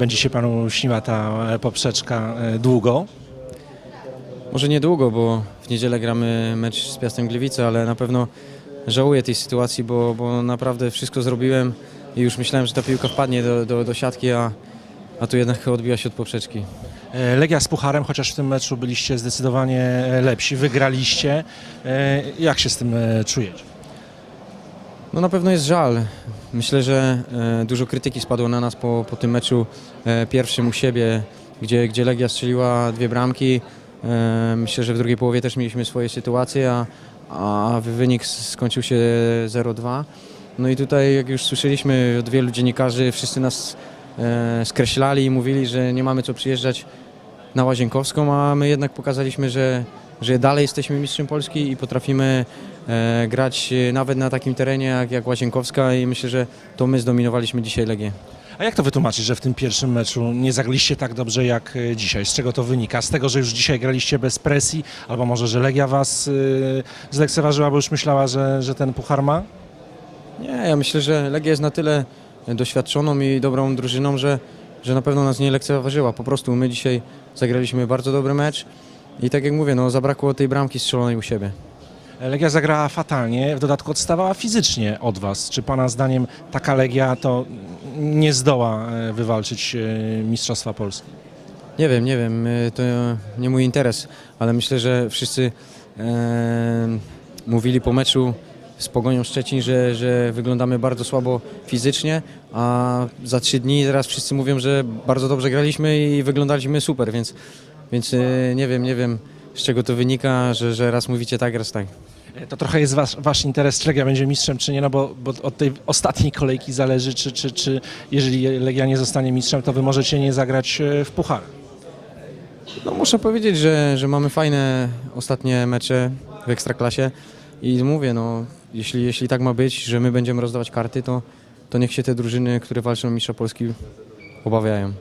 Będzie się panu śniła ta e, poprzeczka e, długo. Może niedługo, bo w niedzielę gramy mecz z Piastem Gliwice, ale na pewno żałuję tej sytuacji, bo, bo naprawdę wszystko zrobiłem i już myślałem, że ta piłka wpadnie do, do, do siatki, a, a tu jednak odbiła się od poprzeczki. E, Legia z Pucharem, chociaż w tym meczu byliście zdecydowanie lepsi, wygraliście. Jak się z tym czujecie? No na pewno jest żal. Myślę, że e, dużo krytyki spadło na nas po, po tym meczu e, pierwszym u siebie, gdzie, gdzie Legia strzeliła dwie bramki. E, myślę, że w drugiej połowie też mieliśmy swoje sytuacje, a, a wynik skończył się 0-2. No i tutaj, jak już słyszeliśmy od wielu dziennikarzy, wszyscy nas skreślali i mówili, że nie mamy co przyjeżdżać na Łazienkowską, a my jednak pokazaliśmy, że, że dalej jesteśmy mistrzem Polski i potrafimy e, grać nawet na takim terenie jak, jak Łazienkowska i myślę, że to my zdominowaliśmy dzisiaj Legię. A jak to wytłumaczyć, że w tym pierwszym meczu nie zagraliście tak dobrze jak e, dzisiaj? Z czego to wynika? Z tego, że już dzisiaj graliście bez presji? Albo może, że Legia was y, zlekceważyła, bo już myślała, że, że ten puchar ma? Nie, ja myślę, że Legia jest na tyle doświadczoną i dobrą drużyną, że, że na pewno nas nie lekceważyła. Po prostu my dzisiaj zagraliśmy bardzo dobry mecz i tak jak mówię, no, zabrakło tej bramki strzelonej u siebie. Legia zagrała fatalnie, w dodatku odstawała fizycznie od was. Czy pana zdaniem taka Legia to nie zdoła e, wywalczyć e, Mistrzostwa Polski? Nie wiem, nie wiem, y, to nie mój interes, ale myślę, że wszyscy e, mówili po meczu z Pogonią Szczecin, że, że wyglądamy bardzo słabo fizycznie, a za trzy dni teraz wszyscy mówią, że bardzo dobrze graliśmy i wyglądaliśmy super, więc, więc e, nie wiem, nie wiem z czego to wynika, że, że raz mówicie tak, raz tak. E, To trochę jest wasz, wasz interes, czy Legia będzie mistrzem, czy nie, no bo, bo od tej ostatniej kolejki zależy, czy, czy, czy jeżeli Legia nie zostanie mistrzem, to wy możecie nie zagrać e, w puchar. No muszę powiedzieć, że, że mamy fajne ostatnie mecze w Ekstraklasie i mówię, no jeśli, jeśli tak ma być, że my będziemy rozdawać karty, to, to niech się te drużyny, które walczą o mistrza Polski obawiają.